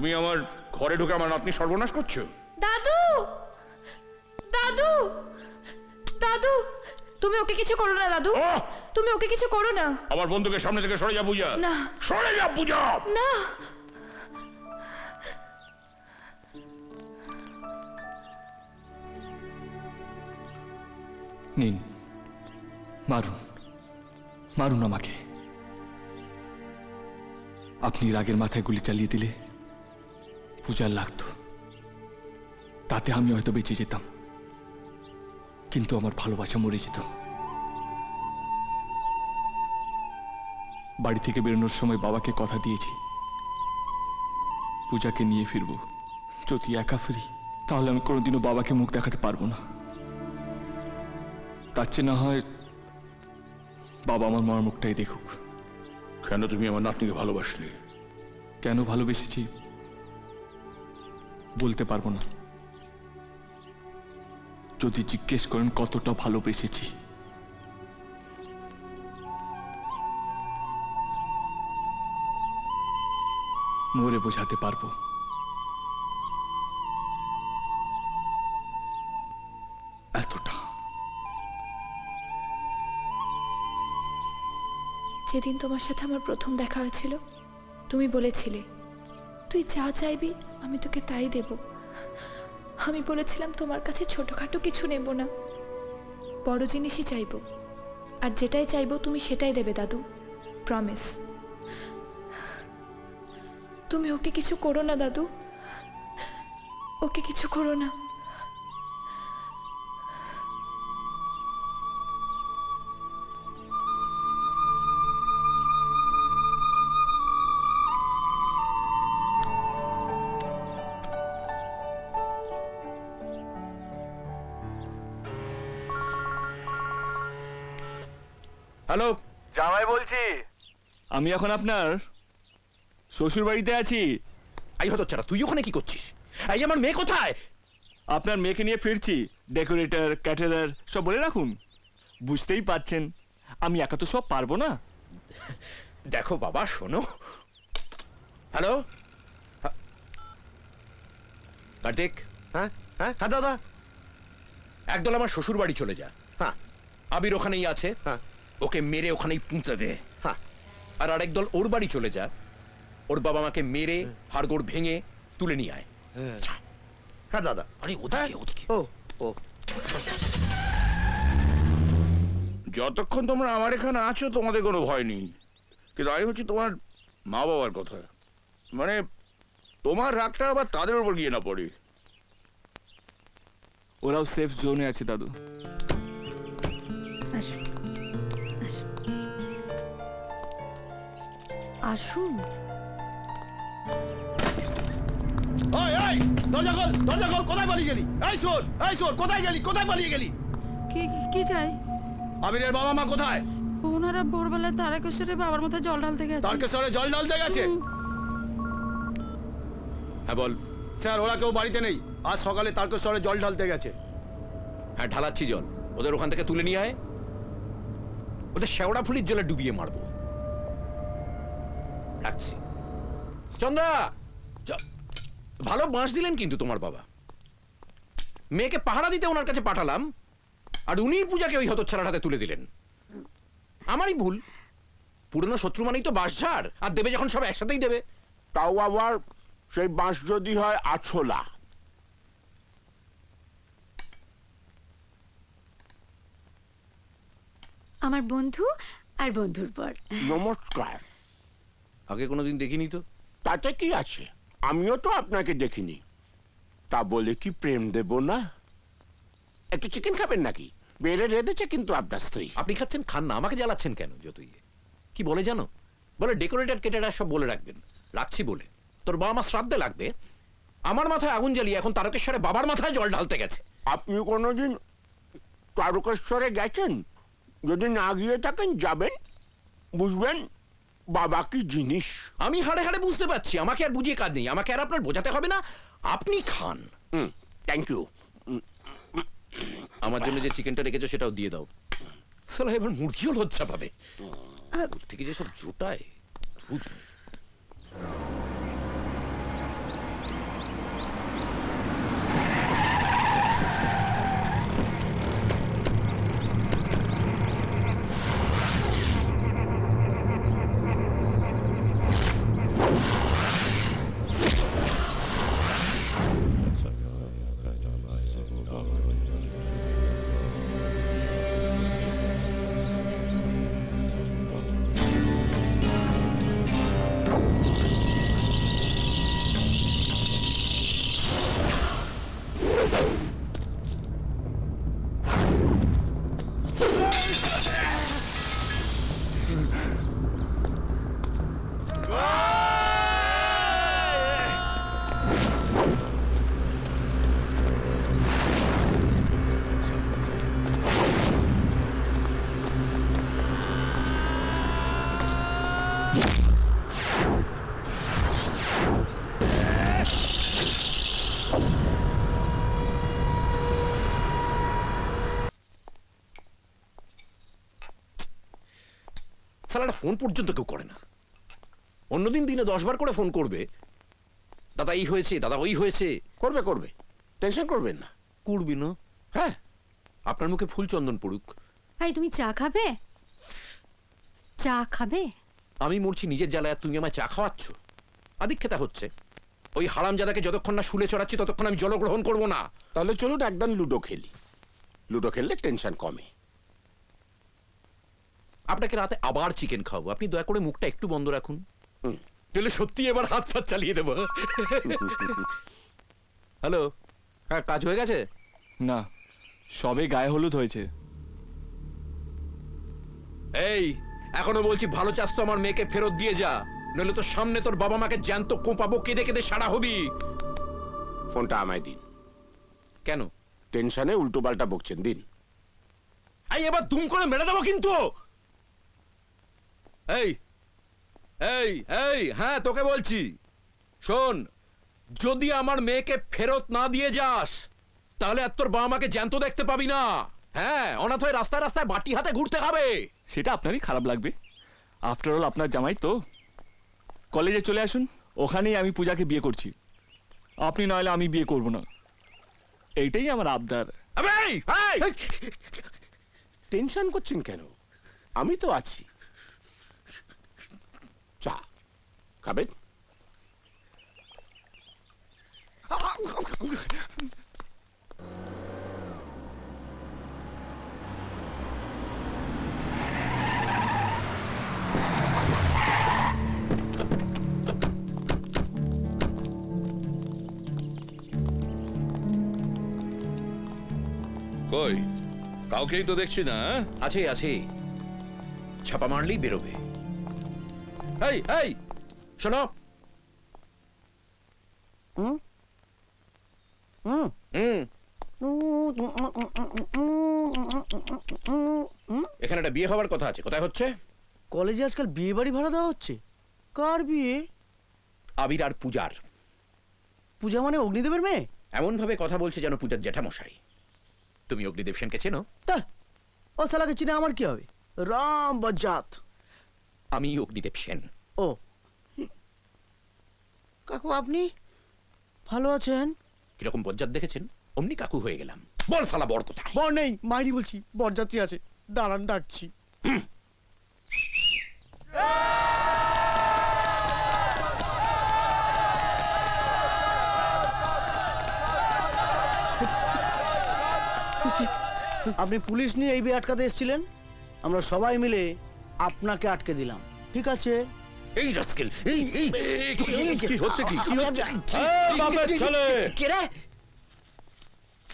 তুমি আমার ঘরে ঢুকে আমার নাতনি সর্বনাশ করছ? দাদু! দাদু! দাদু! তুমি ওকে কিছু করো না দাদু! তুমি ওকে কিছু করো না। আমার বন্ধুকে সামনে থেকে সরে যা পূজা। না। সরে যা পূজা! না। নিন মারুন। মারুন আমাকে। আপনি রাগের মাথায় গুলি চালিয়ে দিলে পূজার লাগতো। তাতে আমি হয়তো বেঁচে যেতাম। কিন্তু আমার ভালোবাসা মরে যেত। বাড়ি থেকে বেরোনোর সময় বাবাকে কথা দিয়েছি। পূজাকে নিয়ে ফিরবো। যদি একা ফিরি তাহলে আমি কোনোদিনও বাবাকে মুখ দেখাতে পারব না। তার চেয়ে না হয় বাবা আমার মার মুখটাই দেখুক। কেন তুমি আমার নাতনিকে ভালোবাসলে? কেন ভালোবেসেছি? বলতে পারব না। যদি জিজ্ঞেস করেন কতটা ভালোবেসেছি। মরে বোঝাতে পারব। এতটা। যেদিন তোমার সাথে আমার প্রথম দেখা হয়েছিল, তুমি বলেছিলে, তুই যা চাইবি আমি তোকে তাই দেব। আমি বলেছিলাম তোমার কাছে ছোটোখাটো কিছু নেব না। বড় জিনিসই চাইব। আর যেটাই চাইব তুমি সেটাই দেবে, দাদু। প্রমিস তুমি ওকে কিছু করো না, দাদু। ওকে কিছু করো না। হ্যালো? জামাই বলছি। আমি এখন আপনার শ্বশুর বাড়িতে আছি। আই হতো ছাড়া তুই ওখানে কি করছিস? এই আমার মেয়ে কোথায়? আপনার মেয়েকে নিয়ে ফিরছি। ডেকোরেটর ক্যাটারার সব বলে রাখুন। বুঝতেই পাচ্ছেন আমি একা তো সব পারব না। দেখো বাবা শোনো। হ্যালো? কার্তিক হ্যাঁ? হ্যাঁ? হ্যাঁ দাদা? একদল আমার শ্বশুর বাড়ি চলে যা। হ্যাঁ। আবির ওখানেই আছে। হ্যাঁ। ওকে মেরে ওখানেই পুঁতে দে। হ্যাঁ। আর আরেক দল ওর বাড়ি চলে যা ওর বাবা মাকে মেরে হাড়গোড় ভেঙে তুলে নিয়ে আয়। যা। হ্যাঁ দাদা। আরে ওদিকে ওদিকে। ও ও। যতক্ষণ তোমরা আমার এখানে আছো তোমাদের কোনো ভয় নেই। কিন্তু আমি হচ্ছে তোমার মা বাবার কথা। মানে তোমার রাগটা আবার তাদের উপর গিয়ে না পড়ে। ওরাও সেফ জোনে আছে দাদু। আসুন আসুন। আসুন। ওই ওই দরজা খোল দরজা খোল কোথায় পালিয়ে গেলি? এই শোন এই শোন কোথায় গেলি কোথায় পালিয়ে গেলি? কি কি- চাই? আবিরের বাবা মা কোথায়? ওনারা ভোরবেলায় তারাকেশ্বরে বাবার মাথায় জল ঢালতে গেছে। তারকেশ্বরে জল ঢালতে গেছে? হ্যাঁ বল। স্যার ওরা কেউ বাড়িতে নেই। আজ সকালে তারকেশ্বরে জল ঢালতে গেছে। হ্যাঁ ঢালাচ্ছি জল। ওদের ওখান থেকে তুলে নিয়ে আয়। ওদের শেওড়া ফুলির জলে ডুবিয়ে মারবো। রাখছি। চন্দ্রা! চ- ভালো বাঁশ দিলেন কিন্তু তোমার বাবা। মেয়েকে পাহারা দিতে ওনার কাছে পাঠালাম আর উনিই পূজাকে ওই হতচ্ছাড়ার হাতে তুলে দিলেন। আমারই ভুল। পুরনো শত্রু মানেই তো বাঁশ ঝাড় আর দেবে যখন সব একসাথেই দেবে। তাও আবার সেই বাঁশ যদি হয় আছলা। আমার বন্ধু আর বন্ধুর পর। নমস্কার। আগে কোনোদিন দেখিনি তো? তাতে কি আছে? আমিও তো আপনাকে দেখিনি। তা বলে কি প্রেম দেব না? একটু চিকেন খাবেন নাকি? বেড়ে রেঁধেছে কিন্তু আপনার স্ত্রী। আপনি খাচ্ছেন খান না। আমাকে জ্বালাচ্ছেন কেন যতই কি বলে জানো? বলে ডেকোরেটর কেটেরা সব বলে রাখবেন। রাখছি বলে। তোর বাবা মা শ্রাদ্ধে লাগবে। আমার মাথায় আগুন জ্বালিয়ে এখন তারকেশ্বরে বাবার মাথায় জল ঢালতে গেছে। আপনি কোনোদিন তারকেশ্বরে গেছেন? যদি না গিয়ে থাকেন যাবেন? বুঝবেন? বাবা কি জিনিস? আমি হাড়ে হাড়ে বুঝতে পারছি আমাকে আর বুঝিয়ে কাজ নেই আমাকে আর আপনার বোঝাতে হবে না আপনি খান। হুম থ্যাংক ইউ আমার জন্য যে চিকেনটা রেখেছো সেটাও দিয়ে দাও। সালা এবার মুরগিও লজ্জা পাবে। থেকে যে সব জোটায়। সালাটা ফোন পর্যন্ত কেউ করে না। অন্যদিন দিনে দশ বার করে ফোন করবে। দাদা এই হয়েছে দাদা ওই হয়েছে। করবে করবে। টেনশন করবেন না। করবি না? হ্যাঁ। আপনার মুখে ফুল চন্দন পড়ুক। এই তুমি চা খাবে? চা খাবে? আমি মরছি নিজের জ্বালায় আর তুমি আমায় চা খাওয়াচ্ছ। আদিক্ষেতা হচ্ছে। ওই হারাম জাদাকে যতক্ষণ না শুলে চড়াচ্ছি ততক্ষণ আমি জলগ্রহণ করব না। তাহলে চলুন একদম লুডো খেলি। লুডো খেললে টেনশন কমে। আপনাকে রাতে আবার চিকেন খাওয়াবো। আপনি দয়া করে মুখটা একটু বন্ধ রাখুন। তাহলে সত্যি এবার হাত ফাত চালিয়ে দেবো। হ্যালো হ্যাঁ কাজ হয়ে গেছে? না সবে গায়ে হলুদ হয়েছে। এই এখনও বলছি ভালো চাস তো আমার মেয়েকে ফেরত দিয়ে যা। নইলে তো সামনে তোর বাবা মাকে জ্যান্ত কোপাবো কেঁদে কেঁদে সারা হবি। ফোনটা আমায় দিন। কেন? টেনশনে উল্টো পাল্টা বকছেন দিন। এই এবার দুম করে মেরে দেবো কিন্তু। এই এই এই হ্যাঁ তোকে বলছি। শোন যদি আমার মেয়েকে ফেরত না দিয়ে যাস তাহলে আর তোর বাবা মাকে জ্যান্ত দেখতে পাবি না। হ্যাঁ অনাথ হয়ে রাস্তায় রাস্তায় বাটি হাতে ঘুরতে হবে। সেটা আপনারই খারাপ লাগবে। আফটার অল আপনার জামাই তো। কলেজে চলে আসুন ওখানেই আমি পূজাকে বিয়ে করছি। আপনি নইলে আমি বিয়ে করব না। এইটাই আমার আবদার। আবে এই! এই! টেনশন করছেন কেন? আমি তো আছি চা খাবেন কই? কাউকেই তো দেখছি না হ্যাঁ? আছে আছে ছাপা মারলেই বেরোবে। এই এই! শোনো। হুম? এখানে একটা বিয়ে হওয়ার কথা আছে। কোথায় হচ্ছে? কলেজে আজকাল বিয়ে বাড়ি ভাড়া দেওয়া হচ্ছে। কার বিয়ে? আবির আর পূজার। পূজা মানে অগ্নিদেবের মেয়ে? এমন ভাবে কথা বলছে যেন পূজার জ্যাঠামশাই। তুমি অগ্নিদেব সেনকে চেনো? তা ও শালাকে চিনে আমার কি হবে? রাম বজ্জাত। আমি অগ্নিদেব সেন ও কাকু আপনি ভালো আছেন? কীরকম বজ্জাত দেখেছেন? অমনি কাকু হয়ে গেলাম। বল সালা বড় কোথায়? বর নেই মাইরি বলছি বরযাত্রী আছে। দাঁড়ান ডাকছি। আপনি পুলিশ নিয়ে এই বিয়ে আটকাতে এসেছিলেন? আমরা সবাই মিলে আপনাকে আটকে দিলাম। ঠিক আছে? এই রাস্কেল এই এই। কি হচ্ছে কি? কি হচ্ছে? ছেলে!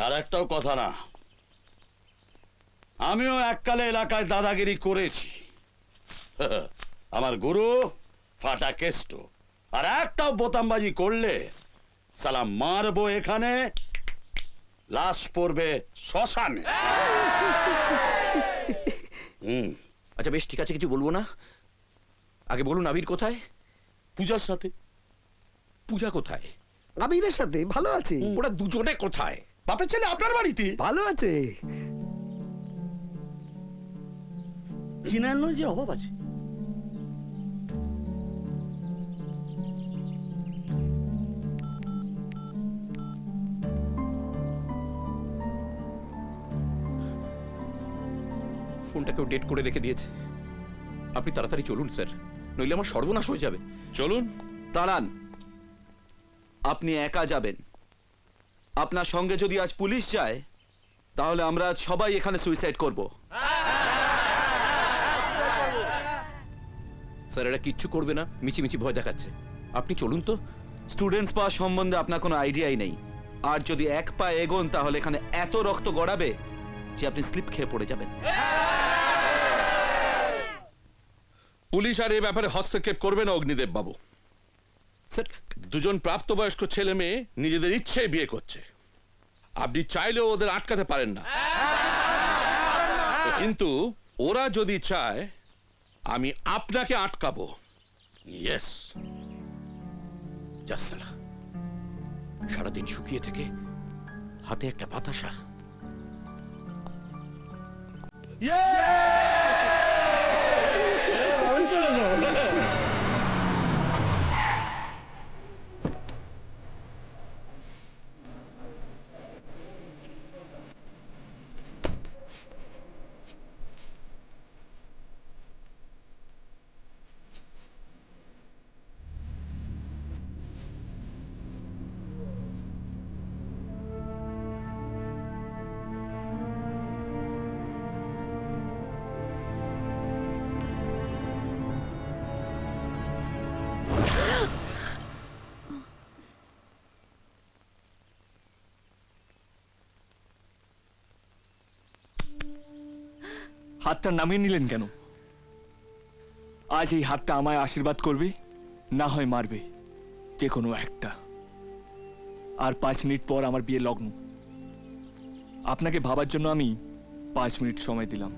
আর একটাও কথা না। আমিও এককালে এলাকায় দাদাগিরি করেছি। আমার গুরু ফাটা কেষ্ট। আর একটাও বোতামবাজি করলে সালা মারবো এখানে লাশ পড়বে শ্মশানে। হুম। আচ্ছা বেশ ঠিক আছে কিছু বলব না? আগে বলুন আবির কোথায়? পূজার সাথে। পূজা কোথায়? আবিরের সাথে ভালো আছে। ওরা দুজনে কোথায়? বাপের ছেলে আপনার বাড়িতে? ভালো আছে। চিনার যে অভাব আছে। ফোনটা কেউ ডেট করে রেখে দিয়েছে। আপনি তাড়াতাড়ি চলুন স্যার। নইলে আমার সর্বনাশ হয়ে যাবে। চলুন। দাঁড়ান। আপনি একা যাবেন। আপনার সঙ্গে যদি আজ পুলিশ যায় তাহলে আমরা সবাই এখানে সুইসাইড করব। স্যার এরা কিচ্ছু করবে না। মিছিমিছি ভয় দেখাচ্ছে। আপনি চলুন তো। স্টুডেন্টস পাওয়ার সম্বন্ধে আপনার কোনো আইডিয়াই নেই। আর যদি এক পা এগোন তাহলে এখানে এত রক্ত গড়াবে যে আপনি স্লিপ খেয়ে পড়ে যাবেন। পুলিশ আর এই ব্যাপারে হস্তক্ষেপ করবে না অগ্নিদেব বাবু। স্যার দুজন প্রাপ্তবয়স্ক ছেলে মেয়ে নিজেদের ইচ্ছে বিয়ে করছে। আপনি চাইলেও ওদের আটকাতে পারেন না। কিন্তু ওরা যদি চায় আমি আপনাকে আটকাবো। ইয়েস। সারাদিন শুকিয়ে থেকে হাতে একটা বাতাসা। そうそうそう。হাতটা নামিয়ে নিলেন কেন? আজ এই হাতটা আমায় আশীর্বাদ করবে, না হয় মারবে, যে কোনো একটা। আর পাঁচ মিনিট পর আমার বিয়ে লগ্ন। আপনাকে ভাবার জন্য আমি পাঁচ মিনিট সময় দিলাম।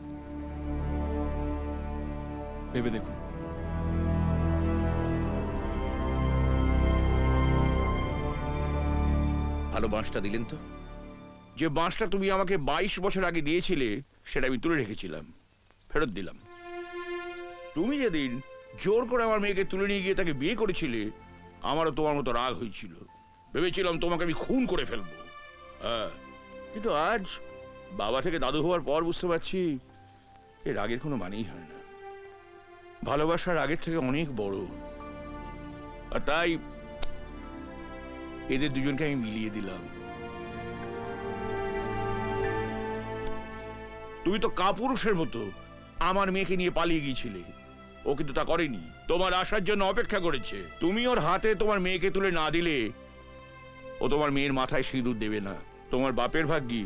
ভেবে দেখুন। ভালো বাঁশটা দিলেন তো? যে বাঁশটা তুমি আমাকে বাইশ বছর আগে দিয়েছিলে, সেটা আমি তুলে রেখেছিলাম। ফেরত দিলাম। তুমি যেদিন জোর করে আমার মেয়েকে তুলে নিয়ে গিয়ে তাকে বিয়ে করেছিলে, আমারও তোমার মতো রাগ হয়েছিল। ভেবেছিলাম তোমাকে আমি খুন করে ফেলব। হ্যাঁ কিন্তু আজ বাবা থেকে দাদু হওয়ার পর বুঝতে পারছি এর রাগের কোনো মানেই হয় না। ভালোবাসার আগের থেকে অনেক বড়। আর তাই এদের দুজনকে আমি মিলিয়ে দিলাম। তুমি তো কাপুরুষের মতো আমার মেয়েকে নিয়ে পালিয়ে গিয়েছিলে। ও কিন্তু তা করেনি। তোমার আসার জন্য অপেক্ষা করেছে। তুমি ওর হাতে তোমার মেয়েকে তুলে না দিলে ও তোমার মেয়ের মাথায় সিঁদুর দেবে না। তোমার বাপের ভাগ্যি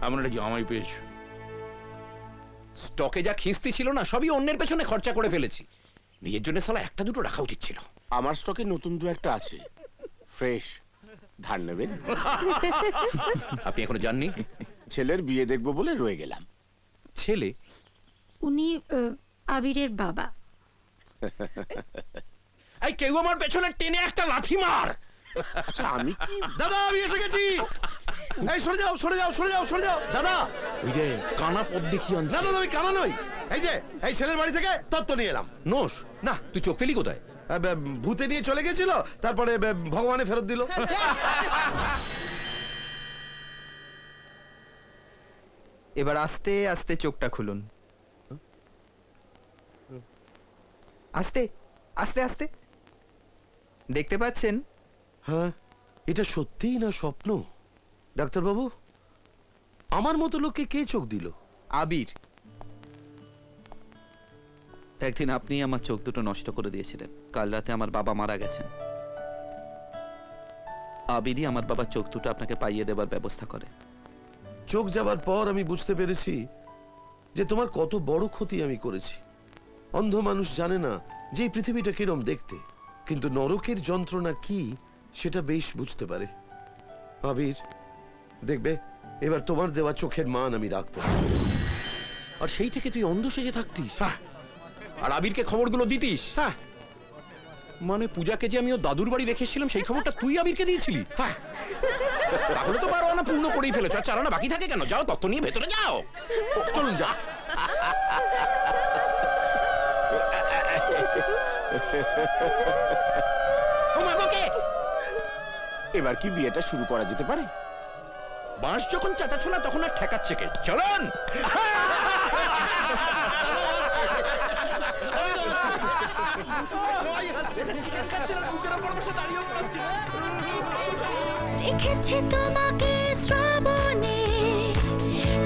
এমন একটা জামাই পেয়েছ। স্টকে যা খিস্তি ছিল না সবই অন্যের পেছনে খরচা করে ফেলেছি। নিজের জন্য সালা একটা দুটো রাখা উচিত ছিল। আমার স্টকে নতুন দু একটা আছে। ফ্রেশ। ধার নেবেন? আপনি এখনও জাননি ছেলের বিয়ে দেখব বলে রয়ে গেলাম। ছেলে? উনি আবিরের বাবা। এই কেউ আমার পেছনে টেনে একটা লাথি মার। আচ্ছা আমি কি? দাদা আমি এসে গেছি। এই সরে যাও সরে যাও সরে যাও সরে যাও। দাদা। ওই রে কানা পদ দেখি আনছি। না দাদা আমি কানা নই। এই যে এই ছেলের বাড়ি থেকে তত্ত্ব নিয়ে এলাম। নোস না তুই চোখ পেলি কোথায়? ভূতে নিয়ে চলে গেছিল তারপরে ভগবানে ফেরত দিল। এবার আস্তে আস্তে চোখটা খুলুন। আস্তে আস্তে আস্তে। দেখতে পাচ্ছেন? হ্যাঁ এটা সত্যিই না স্বপ্ন? ডাক্তারবাবু আমার মতো লোককে কে চোখ দিল? আবির। একদিন আপনি আমার চোখ দুটো নষ্ট করে দিয়েছিলেন। কাল রাতে আমার বাবা মারা গেছেন। আবিরই আমার বাবার চোখ দুটো আপনাকে পাইয়ে দেবার ব্যবস্থা করে। চোখ যাবার পর আমি বুঝতে পেরেছি যে তোমার কত বড় ক্ষতি আমি করেছি। অন্ধ মানুষ জানে না যে পৃথিবীটা কিরম দেখতে। কিন্তু নরকের যন্ত্রণা কি সেটা বেশ বুঝতে পারে। আবির দেখবে এবার তোমার দেওয়া চোখের মান আমি রাখব। আর সেই থেকে তুই অন্ধ সেজে থাকতিস? আর আবিরকে খবরগুলো দিতিস? হ্যাঁ। মানে পূজাকে যে আমি ওর দাদুর বাড়ি রেখেছিলাম সেই খবরটা তুই আবিরকে দিয়েছিলি? হ্যাঁ। তাহলে তো বারো আনা পূর্ণ করেই ফেলেছ। আর চালানা বাকি থাকে কেন? যাও তত্ত্ব নিয়ে ভেতরে যাও। চলুন যা। এবার কি বিয়েটা শুরু করা যেতে পারে? বাঁশ যখন চাচাছো না তখন আর ঠেকাচ্ছে কে? চলন! দেখেছি তোমাকে শ্রাবণে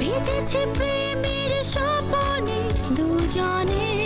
ভিজেছি প্রেমের স্বপনে দুজনে